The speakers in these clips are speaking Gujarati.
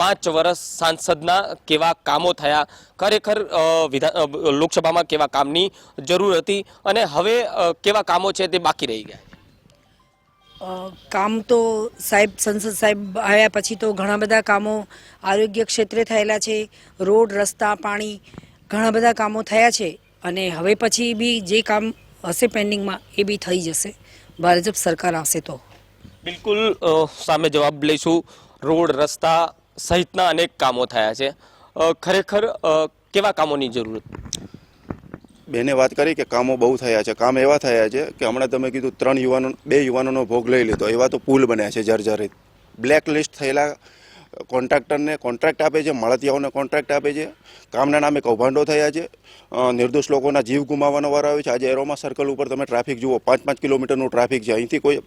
પાંચ વર્ષ સાંસદના કેવા કામો થયા? ખરેખર અ, વિધા લોકસભામાં કેવા કામની જરૂર હતી અને હવે કેવા કામો છે તે બાકી રહી ગયા? કામ તો સાહેબ સંસદ સાહેબ આવ્યા પછી તો ઘણા બધા કામો આરોગ્ય ક્ષેત્રે થયેલા છે રોડ રસ્તા પાણી ઘણા બધા કામો થયા છે અને હવે પછી બી જે કામ હશે પેન્ડિંગમાં એ બી થઈ જશે. ભાજપ સરકાર આવશે તો. બિલકુલ સામે જવાબ લઈશું. રોડ રસ્તા સહિતના અનેક કામો થયા છે. ખરેખર કેવા કામોની જરૂર બેને વાત કરી કે કામો બહુ થયા છે. કામ એવા થયા છે કે હમણાં તમે કીધું ત્રણ યુવાનો, બે યુવાનોનો ભોગ લઈ લીધો. એવા તો પુલ બન્યા છે જર્જરિત. બ્લેક લિસ્ટ થયેલા કોન્ટ્રાક્ટરને કોન્ટ્રાક્ટ આપે છે, મળતિયાઓને કોન્ટ્રાક્ટ આપે છે. કામના નામે કૌભાંડો થયા છે. નિર્દોષ લોકોના જીવ ગુમાવવાનો વાર આવ્યો છે. આજે એરોમા સર્કલ ઉપર તમે ટ્રાફિક જુઓ પાંચ પાંચ કિલોમીટરનું ટ્રાફિક છે. અહીંથી કોઈ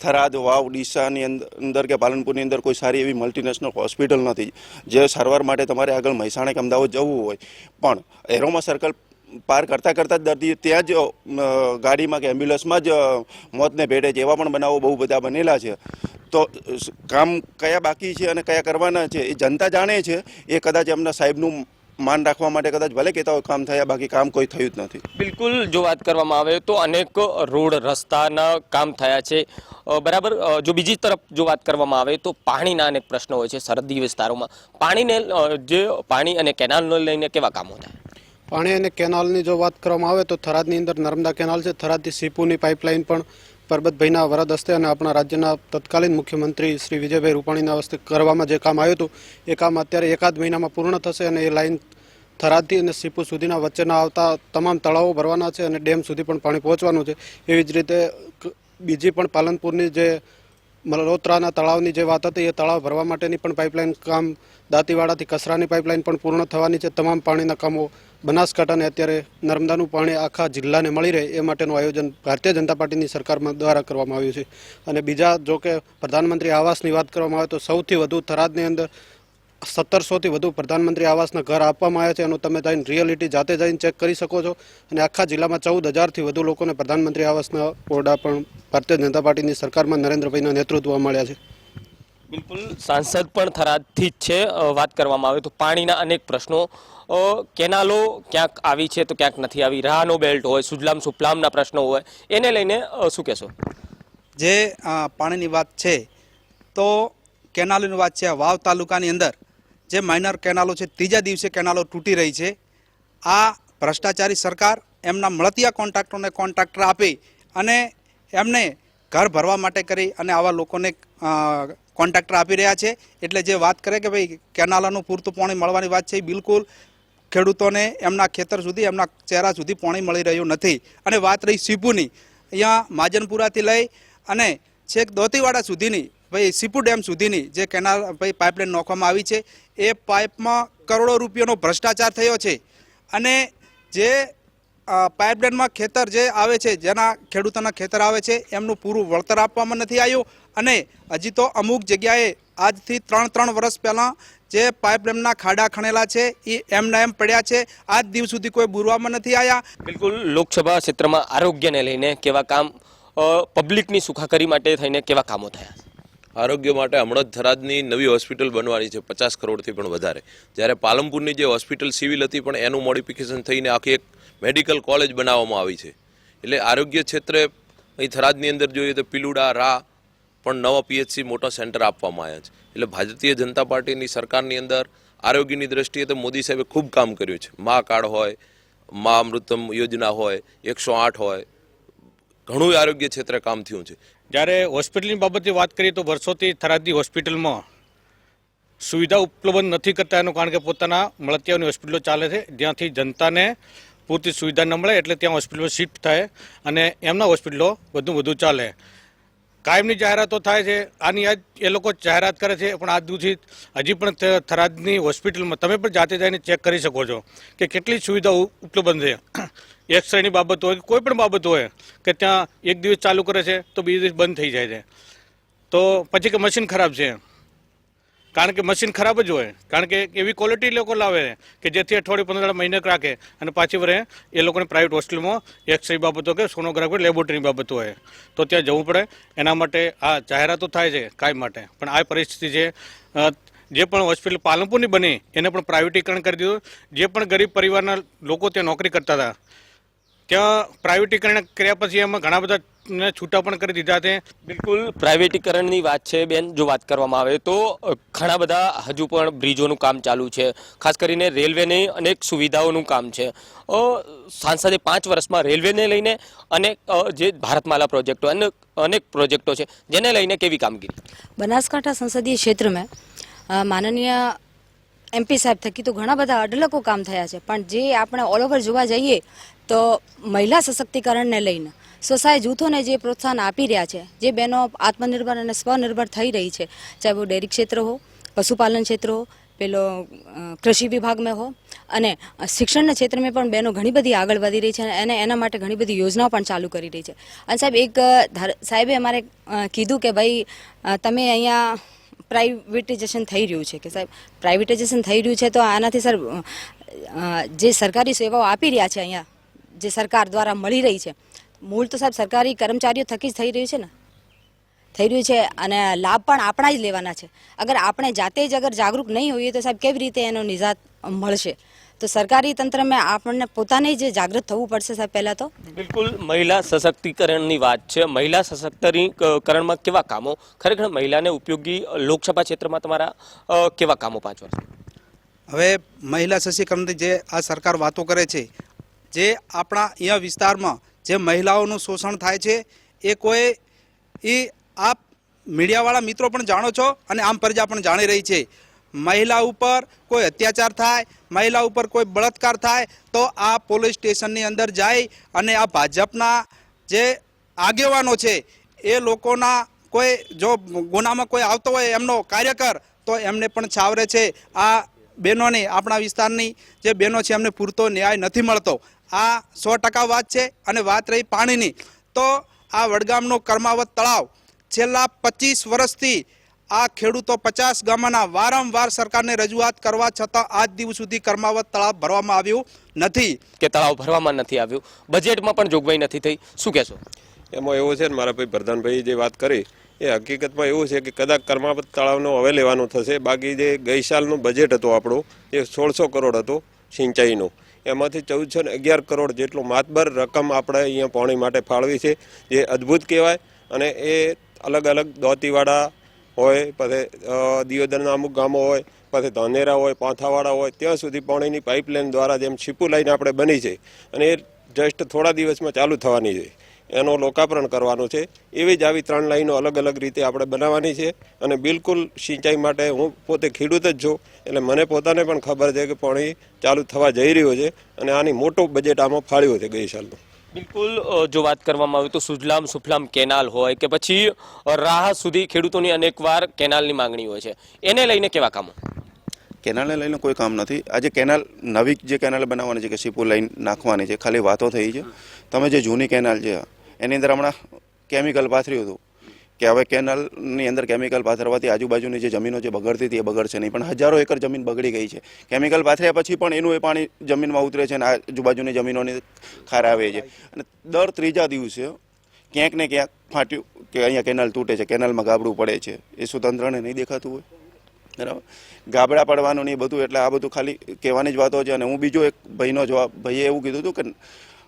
થરાદ, વાવ, ડીસાની અંદર કે પાલનપુરની અંદર કોઈ સારી એવી મલ્ટીનેશનલ હોસ્પિટલ નથી, જે સારવાર માટે તમારે આગળ મહેસાણા કે અમદાવાદ જવું હોય. પણ એરોમા સર્કલ પાર કરતાં કરતાં જ દર્દી ત્યાં જ ગાડીમાં કે એમ્બ્યુલન્સમાં જ મોતને ભેટે છે, એવા પણ બનાવો બહુ બધા બનેલા છે. તો કામ કયા બાકી છે અને કયા કરવાના છે, એ જનતા જાણે છે. એ કદાચ એમના સાહેબનું માન રાખવા માટે કદાચ ભલે કહેતા હોય કામ થયા બાકી કામ કોઈ થયું જ નથી. બિલકુલ જો વાત કરવામાં આવે તો અનેક રોડ રસ્તાના કામ થયા છે. બરાબર જો બીજી તરફ જો વાત કરવામાં આવે તો પાણીના અનેક પ્રશ્નો હોય છે સરહદી વિસ્તારોમાં. પાણીને જે પાણી અને કેનાલને લઈને કેવા કામો થાય? પાણી અને કેનાલની જો વાત કરવામાં આવે તો થરાદની અંદર નર્મદા કેનાલ છે. થરાદથી સીપુની પાઇપલાઇન પણ પરબતભાઈના વરદ હસ્તે અને આપણા રાજ્યના તત્કાલીન મુખ્યમંત્રી શ્રી વિજયભાઈ રૂપાણીના હસ્તે કરવામાં જે કામ આવ્યું હતું, એ કામ અત્યારે એકાદ મહિનામાં પૂર્ણ થશે અને એ લાઇન થરાદથી અને સીપુ સુધીના વચ્ચેના આવતા તમામ તળાવો ભરવાના છે અને ડેમ સુધી પણ પાણી પહોંચવાનું છે. એવી જ રીતે બીજી પણ પાલનપુરની જે મલોત્રાના તળાવની જે વાત હતી, એ તળાવ ભરવા માટેની પણ પાઇપલાઇન કામ દાંતીવાડાથી કસરાની પાઇપલાઇન પણ પૂર્ણ થવાની છે. તમામ પાણીના કામો બનાસકાંઠાને અત્યારે નર્મદાનું પાણી આખા જિલ્લાને મળી રહે એ માટેનું આયોજન ભારતીય જનતા પાર્ટીની સરકારમાં દ્વારા કરવામાં આવ્યું છે. અને બીજા જો કે પ્રધાનમંત્રી આવાસની વાત કરવામાં આવે તો સૌથી વધુ થરાદની અંદર સત્તરસોથી વધુ પ્રધાનમંત્રી આવાસના ઘર આપવામાં આવ્યા છે. એનું તમે જઈને રિયલિટી જાતે જઈને ચેક કરી શકો છો. અને આખા જિલ્લામાં ચૌદ હજારથી વધુ લોકોને પ્રધાનમંત્રી આવાસના ઓરડા પણ ભારતીય જનતા પાર્ટીની સરકારમાં નરેન્દ્રભાઈના નેતૃત્વમાં મળ્યા છે. બિલકુલ સાંસદ પણ થરાદથી જ છે વાત કરવામાં આવે તો પાણીના અનેક પ્રશ્નો કેનાલો ક્યાંક આવી છે તો ક્યાંક નથી આવી. રાહનો બેલ્ટ હોય, સુજલામ સુફલામના પ્રશ્નો હોય, એને લઈને શું કહેશો? જે પાણીની વાત છે, તો કેનાલોની વાત છે વાવ તાલુકાની અંદર જે માઇનર કેનાલો છે, ત્રીજા દિવસે કેનાલો તૂટી રહી છે. આ ભ્રષ્ટાચારી સરકાર એમના મળતિયા કોન્ટ્રાક્ટરોને કોન્ટ્રાક્ટર આપી અને એમને ઘર ભરવા માટે કરી અને આવા લોકોને કોન્ટ્રાક્ટર આપી રહ્યા છે. એટલે જે વાત કરે કે ભાઈ, કેનાલાનું પૂરતું પાણી મળવાની વાત છે બિલકુલ ખેડૂતોને એમના ખેતર સુધી, એમના ચહેરા સુધી પાણી મળી રહ્યું નથી. અને વાત રહી સીપુની. અહીંયા માજનપુરાથી લઈ અને છેક દોતીવાડા સુધીની, ભાઈ, સીપુ ડેમ સુધીની જે કેનાલ, ભાઈ, પાઇપલાઇન નાખવામાં આવી છે, એ પાઇપમાં કરોડો રૂપિયાનો ભ્રષ્ટાચાર થયો છે. અને જે પાઇપલાઇનમાં ખેતર જે આવે છે, જેના ખેડૂતોના ખેતર આવે છે, એમનું પૂરું વળતર આપવામાં નથી આવ્યું. અને હજી તો અમુક જગ્યાએ આજથી ત્રણ ત્રણ વર્ષ પહેલાં જે પાઇપલાઇનના ખાડા ખણેલા છે એ એમના એમ પડ્યા છે. આજ દિવસ સુધી કોઈ બુરવામાં નથી આવ્યા બિલકુલ લોકસભા ક્ષેત્રમાં આરોગ્યને લઈને કેવા કામ પબ્લિકની સુખાકારી માટે થઈને કેવા કામો થયા? આરોગ્ય માટે હમણાં જ થરાદની નવી હોસ્પિટલ બનવાની છે પચાસ કરોડથી પણ વધારે. જ્યારે પાલનપુરની જે હોસ્પિટલ સિવિલ હતી પણ એનું મોડિફિકેશન થઈને આખી એક મેડિકલ કોલેજ બનાવવામાં આવી છે. એટલે આરોગ્ય ક્ષેત્રે અહીં થરાદની અંદર જોઈએ તો પીલુડા રા પણ નવા પીએચસી મોટા સેન્ટર આપવામાં આવ્યા છે. એટલે ભારતીય જનતા પાર્ટીની સરકારની અંદર આરોગ્યની દ્રષ્ટિએ તો મોદી સાહેબે ખૂબ કામ કર્યું છે. મા કાર્ડ હોય, મા અમૃતમ યોજના હોય, એકસો આઠ હોય ઘણું આરોગ્ય ક્ષેત્રે કામ થયું છે. જ્યારે હોસ્પિટલની બાબતે વાત કરીએ તો વર્ષોથી થરાદની હોસ્પિટલમાં સુવિધા ઉપલબ્ધ નથી કરતા એનું કારણ કે પોતાના મળતિયાઓની હોસ્પિટલો ચાલે છે. જ્યાંથી જનતાને પૂરતી સુવિધા ન મળે એટલે ત્યાં હોસ્પિટલો શિફ્ટ થાય અને એમના હોસ્પિટલો વધુ વધુ ચાલે. કાયમની જાહેરાતો થાય છે. આની આજ એ લોકો જાહેરાત કરે છે. પણ આજ સુધી હજી પણ થરાદની હોસ્પિટલમાં તમે પણ જાતે જઈને ચેક કરી શકો છો કે કેટલી સુવિધા ઉપલબ્ધ છે. એક્સરેની બાબત હોય કોઈ પણ બાબત હોય કે ત્યાં એક દિવસ ચાલુ કરે છે તો બીજે દિવસ બંધ થઈ જાય છે. તો પછી કે મશીન ખરાબ છે. કારણ કે મશીન ખરાબ જ હોય. કારણ કે એવી ક્વોલિટી લોકો લાવે કે જેથી અઠવાડિયું પંદર મહિને રાખે અને પાછી વરે એ લોકોને પ્રાઇવેટ હોસ્પિટલમાં એક્સરે બાબતો કે સોનોગ્રાફી લેબોરેટરી બાબતો હોય. તો ત્યાં જવું પડે. એના માટે આ જાહેરાતો થાય છે કાંઈ માટે. પણ આ પરિસ્થિતિ છે જે પણ હોસ્પિટલ પાલનપુરની બની એને પણ પ્રાઇવેટીકરણ કરી દીધું. જે પણ ગરીબ પરિવારના લોકો ત્યાં નોકરી કરતા હતા, ત્યાં પ્રાઇવેટીકરણ કર્યા પછી એમાં ઘણા બધા ને છૂટા પણ કરી દીધા છે. બિલકુલ. પ્રાઇવેટીકરણની વાત છે બેન જો વાત કરવામાં આવે તો ઘણા બધા હજુ પણ બ્રિજોનું કામ ચાલુ છે. ખાસ કરીને રેલવેની અનેક સુવિધાઓનું કામ છે. સાંસદે પાંચ વર્ષમાં રેલવેને લઈને અનેક જે ભારતમાલા પ્રોજેક્ટો અને અનેક પ્રોજેક્ટો છે જેને લઈને કેવી કામગીરી? બનાસકાંઠા સંસદીય ક્ષેત્રમાં માનનીય એમપી સાહેબ થકી તો ઘણા બધા અઢળકો કામ થયા છે. પણ જે આપણે ઓલ ઓવર જોવા જઈએ તો મહિલા સશક્તિકરણને લઈને સ્વસહાય જૂથોને જે પ્રોત્સાહન આપી રહ્યા છે, જે બહેનો આત્મનિર્ભર અને સ્વનિર્ભર થઈ રહી છે, ચાહે वो ડેરી ક્ષેત્ર હો, પશુપાલન ક્ષેત્ર હો, પેલો કૃષિ વિભાગમાં હો, અને શિક્ષણના ક્ષેત્રમાં પણ બહેનો ઘણી બધી આગળ વધી રહી છે અને એના માટે ઘણી બધી યોજનાઓ પણ ચાલુ કરી રહી છે. અને સાહેબ, એક સાહેબે અમારે કીધું કે ભાઈ તમે અહીંયા પ્રાઇવેટાઇઝેશન થઈ રહ્યું છે કે સાહેબ પ્રાઇવેટાઇઝેશન થઈ રહ્યું છે તો આનાથી સર જે સરકારી સેવાઓ આપી રહ્યા છે અહીંયા, જે સરકાર દ્વારા મળી રહી છે મૂળ તો સાહેબ સરકારી કર્મચારીઓ થકી જ થઈ રહ્યું છે ને. થઈ રહ્યું છે અને લાભ પણ આપણા જ લેવાના છે. અગર આપણે જાતે જ અગર જાગૃત નહીં હોઈએ તો સાહેબ કેવી રીતે એનો નિજાત મળશે? તો સરકારી તંત્રમાં આપણને પોતાને જ જાગૃત થવું પડશે સાહેબ પહેલાં તો. બિલકુલ મહિલા સશક્તિકરણની વાત છે. મહિલા સશક્તિકરણમાં કેવા કામો? ખરેખર મહિલાને ઉપયોગી લોકસભા ક્ષેત્રમાં તમારા કેવા કામો પાંચ વર્ષ? હવે મહિલા સશક્તિકરણની જે આ સરકાર વાતો કરે છે જે આપણા અહીંયા વિસ્તારમાં જે મહિલાઓનું શોષણ થાય છે, એ કોઈ એ આપ મીડિયાવાળા મિત્રો પણ જાણો છો અને આમ પ્રજા પણ જાણી રહી છે. મહિલા ઉપર કોઈ અત્યાચાર થાય, મહિલા ઉપર કોઈ બળાત્કાર થાય, તો આ પોલીસ સ્ટેશનની અંદર જાય અને આ ભાજપના જે આગેવાનો છે, એ લોકોના કોઈ જો ગુનામાં કોઈ આવતો હોય એમનો કાર્યકર, તો એમને પણ છાવરે છે. આ બહેનોને આપણા વિસ્તારની જે બહેનો છે એમને પૂરતો ન્યાય નથી મળતો. આ સો ટકા વાત છે અને વાત રહી પાણીની. તો આ વડગામનો કર્માવત તળાવ છેલ્લા પચીસ વર્ષથી આ ખેડૂતો પચાસ ગામના વારંવાર સરકારને રજૂઆત કરવા છતાં આજ દિવસ સુધી કર્માવત તળાવ ભરવામાં આવ્યું નથી. કે તળાવ ભરવામાં નથી આવ્યું. બજેટમાં પણ જોગવાઈ નથી થઈ. શું કહેશો? એમાં એવું છે ને મારા ભાઈ પ્રધાનભાઈ જે વાત કરી એ હકીકતમાં એવું છે કે કદાચ કર્માપત તળાવનો હવે લેવાનું થશે. બાકી જે ગઈ સાલનું બજેટ હતું આપણું, એ સોળસો કરોડ હતું સિંચાઈનું. એમાંથી ચૌદસો ને અગિયાર કરોડ જેટલું માતબર રકમ આપણે અહીંયા પાણી માટે ફાળવી છે, જે અદ્ભુત કહેવાય. અને એ અલગ અલગ દોતીવાડા હોય, પછી દિયોદરના અમુક ગામો હોય, પછી ધાનેરા હોય, પાંથાવાડા હોય, ત્યાં સુધી પાણીની પાઇપલાઇન દ્વારા જેમ છીપુ લાઈન આપણે બની છે. અને એ જસ્ટ થોડા દિવસમાં ચાલુ થવાની છે. એનો લોકાર્પણ કરવાનો છે. એવી જ આવી ત્રણ લાઈનો અલગ અલગ રીતે આપણે બનાવવાની છે અને બિલકુલ સિંચાઈ માટે હું પોતે ખેડૂત જ છું. એટલે મને પોતાને પણ ખબર છે કે પાણી ચાલુ થવા જઈ રહ્યું છે અને આની મોટો બજેટ આમાં ફાળ્યું છે ગઈ સાલનું. બિલકુલ જો વાત કરવામાં આવે તો સુજલામ સુફલામ કેનાલ હોય કે પછી રાહ સુધી ખેડૂતોની અનેકવાર કેનાલની માંગણી હોય છે. એને લઈને કેવા કામો? કેનાલને લઈને કોઈ કામ નથી. આજે કેનાલ નવી જે કેનાલ બનાવવાની છે કે સીપુ લાઈન નાખવાની છે ખાલી વાતો થઈ છે. તમે જે જૂની કેનાલ છે એની અંદર હમણાં કેમિકલ પાથર્યું હતું. કે હવે કેનલની અંદર કેમિકલ પાથરવાથી આજુબાજુની જે જમીનો જે બગડતી હતી, એ બગડશે નહીં. પણ હજારો એકર જમીન બગડી ગઈ છે. કેમિકલ પાથર્યા પછી પણ એનું એ પાણી જમીનમાં ઉતરે છે અને આજુબાજુની જમીનોની ખાર આવે છે. અને દર ત્રીજા દિવસે ક્યાંક ને ક્યાંક ફાટ્યું કે અહીંયા કેનાલ તૂટે છે. કેનાલમાં ગાબડું પડે છે. એ સુતંત્રને નહીં દેખાતું હોય. બરાબર? ગાબડા પડવાનું નહીં બધું, એટલે આ બધું ખાલી કહેવાની જ વાતો છે. અને હું બીજો એક ભાઈનો જવાબ, ભાઈએ એવું કીધું હતું કે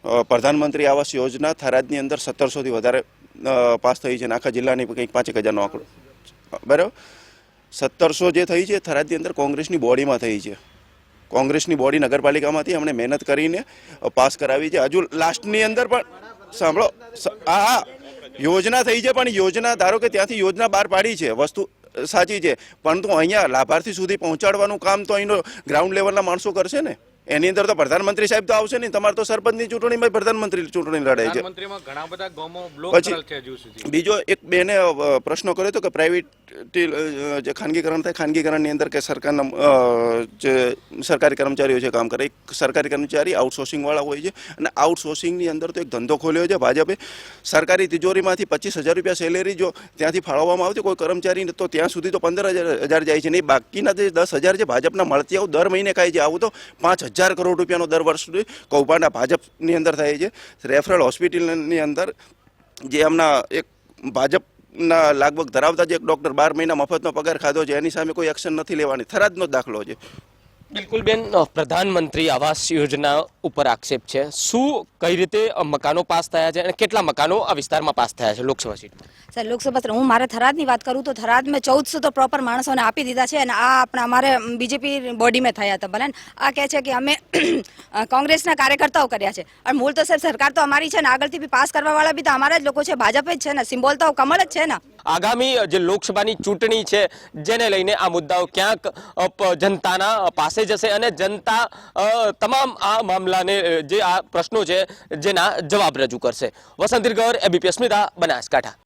પ્રધાનમંત્રી આવાસ યોજના થરાદની અંદર સત્તરસોથી વધારે પાસ થઈ છે અને આખા જિલ્લાની કંઈક પાંચેક હજારનો આંકડો. બરાબર? સત્તરસો જે થઈ છે થરાદની અંદર કોંગ્રેસની બોડીમાં થઈ છે. કોંગ્રેસની બોડી નગરપાલિકામાંથી અમને મહેનત કરીને પાસ કરાવી છે. હજુ લાસ્ટની અંદર પણ, સાંભળો હા હા યોજના થઈ છે, પણ યોજના, ધારો કે ત્યાંથી યોજના બહાર પાડી છે, વસ્તુ સાચી છે. પરંતુ અહીંયા લાભાર્થી સુધી પહોંચાડવાનું કામ તો અહીંનો ગ્રાઉન્ડ લેવલના માણસો કરશે ને? એની અંદર તો પ્રધાનમંત્રી સાહેબ તો આવશે નહીં. તમારે તો સરપંચની ચૂંટણીમાં પ્રધાનમંત્રી ચૂંટણી લડે છે. ઘણા બધા ગામો બ્લોક પછી- બીજો એક બેને પ્રશ્નો કર્યો હતો કે પ્રાઇવેટ જે ખાનગીકરણ થાય ખાનગીકરણની અંદર કે સરકારના જે સરકારી કર્મચારીઓ છે કામ કરે એક સરકારી કર્મચારી આઉટસોર્સિંગવાળા હોય છે અને આઉટસોર્સિંગની અંદર તો એક ધંધો ખોલ્યો છે ભાજપે. સરકારી તિજોરીમાંથી પચીસ હજાર રૂપિયા સેલેરી જો ત્યાંથી ફાળવવામાં આવતી કોઈ કર્મચારી તો ત્યાં સુધી તો પંદર હજાર હજાર જાય છે નહીં. બાકીના જે દસ હજાર જે ભાજપના મળતી આવું દર મહિને કાંઈ છે. આવું તો પાંચ હજાર કરોડ રૂપિયાનો દર વર્ષ કૌભાંડ ભાજપની અંદર થાય છે. રેફરલ હોસ્પિટલની અંદર જે એમના એક ભાજપ ના લાગવગ ધરાવતા જે એક ડૉક્ટર બાર મહિના મફતનો પગાર ખાધો છે, એની સામે કોઈ એક્શન નથી લેવાની. થરાદનો દાખલો છે. બિલકુલ બેન પ્રધાનમંત્રી આવાસ યોજના ઉપર આક્ષેપ છે. શું કઈ રીતે મકાનો પાસ થયા છે અને કેટલા મકાનો આ વિસ્તારમાં પાસ થયા છે લોકસભા સીટ? સર લોકસભા હું મારે થરાદની વાત કરું તો થરાદમાં ચૌદસો તો પ્રોપર માણસોને આપી દીધા છે અને આ આપણા અમારે બીજેપી બોડીમાં થયા હતા ભલે આ કહે છે કે અમે કોંગ્રેસના કાર્યકર્તાઓ કર્યા છે. અને મૂળ તો સર સરકાર તો અમારી છે ને આગળથી બી પાસ કરવા વાળા બી તો અમારા જ લોકો છે ભાજપ જ છે ને સિમ્બોલ તો કમળ જ છે ને. આગામી જે લોકસભાની ચૂંટણી છે જેને લઈને આ મુદ્દાઓ ક્યાંક જનતાના પાસે જશે અને જનતા તમામ આ મામલાને જે આ પ્રશ્નો છે જેના જવાબ રજૂ કરશે. વસંત ગર એબીપી અસ્મિતા બનાસકાંઠા.